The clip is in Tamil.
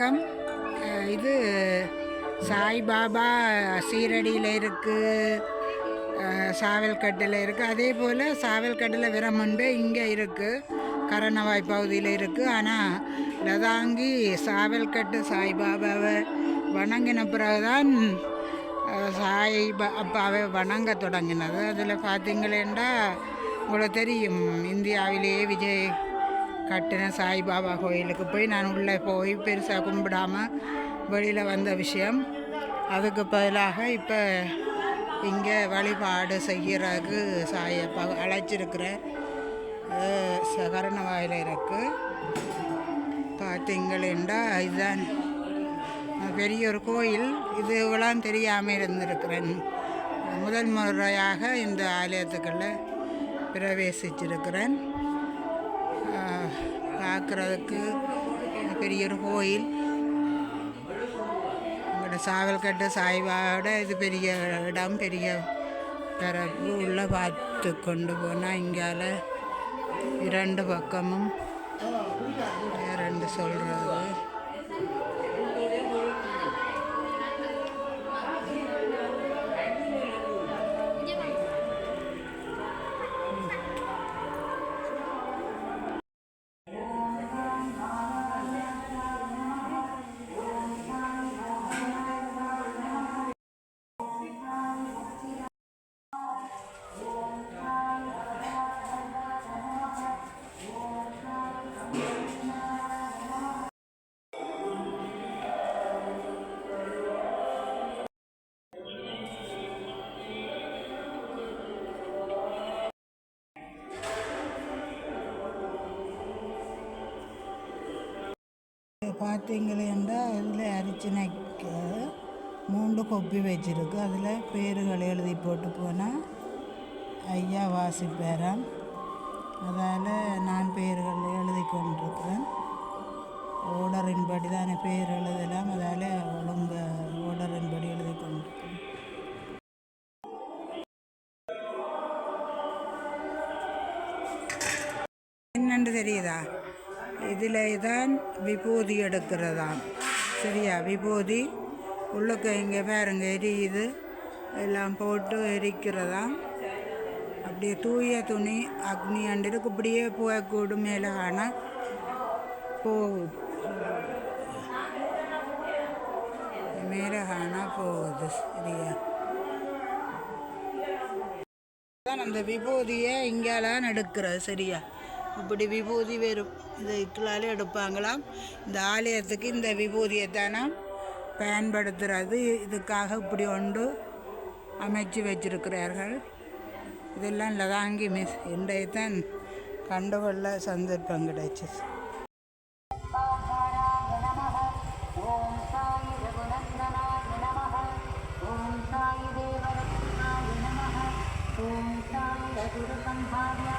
வணக்கம். இது சாய்பாபா சீரடியில் இருக்குது சாவல்கட்டில் இருக்குது அதே போல் சாவல்கட்டில் விரமன்பே இங்கே இருக்குது கரணவாய் பகுதியில் இருக்குது ஆனால் லதாங்கி சாவல்கட்டு சாய்பாபாவை வணங்கின பிறகுதான் அஹ், சாய் பா- அப்பாவை வணங்க தொடங்கினது. அதில் பார்த்தீங்களேண்டா உங்களுக்கு தெரியும் இந்தியாவிலேயே விஜய் கட்டின சாய்பாபா கோயிலுக்கு போய் நான் உள்ளே போய் பெருசாக கும்பிடாம வெளியில் வந்த விஷயம். அதுக்கு பதிலாக இப்போ இங்கே வழிபாடு செய்கிறதுக்கு சாயப்பா அழைச்சிருக்கிற சகரண வாயில் இருக்குது பார்த்தீங்களேண்டா இதுதான் பெரிய ஒரு கோயில். இது இவ்வளோ தெரியாமல் இருந்திருக்கிறேன். முதல் முறையாக இந்த ஆலயத்துக்குள்ளே பிரவேசிச்சிருக்கிறேன். பார்க்குறதுக்கு பெரிய ஒரு கோயில். உங்களோட சாவல்கட்டு சாய்பாவோட இது பெரிய இடம் பெரிய பரப்பு உள்ளே பார்த்து கொண்டு போனால் இங்கால இரண்டு பக்கமும் ரெண்டு சொல்கிறது பார்த்தீங்களேண்டா இதில் அரிச்சனைக்கு மூன்று கொப்பி வச்சுருக்கு. அதில் பேருகளை எழுதி போட்டு போனால் ஐயா வாசிப்பேராம். அதால் நான் பேர்கள் எழுதி கொண்டிருக்கிறேன். ஓர்டரின்படி தானே பேர் எழுதலாம். அதால் ஒழுங்க ஓர்டரின்படி எழுதி கொண்டிருக்கிறேன். என்னென்று தெரியுதா? இதில் தான் விபூதி எடுக்கிறதாம். சரியா? விபூதி உள்ளுக்கு இங்கே பாருங்க எரியுது. எல்லாம் போட்டு எரிக்கிறதாம். அப்படியே தூய துணி அக்னி அண்டிருக்கு இப்படியே போகக்கூடும் மேலே ஆனால் போகுது மேலே ஆனால் போகுது சரியா? தான் அந்த விபூதியை இங்கேலாம் எடுக்கிறது சரியா? இப்படி விபூதி வெறும். இந்த இக்கிலால் எடுப்பாங்களாம். இந்த ஆலயத்துக்கு இந்த விபூதியை தானே பயன்படுத்துகிறது இதுக்காக இப்படி ஒன்று அமைச்சு வச்சிருக்கிறார்கள். இதெல்லாம் லதாங்கி மிஸ். இன்றைய தான் கண்டுகொள்ள சந்தர்ப்பம் கிடைச்சது ஓம் சாய் ரகுரசம்ஹாரிய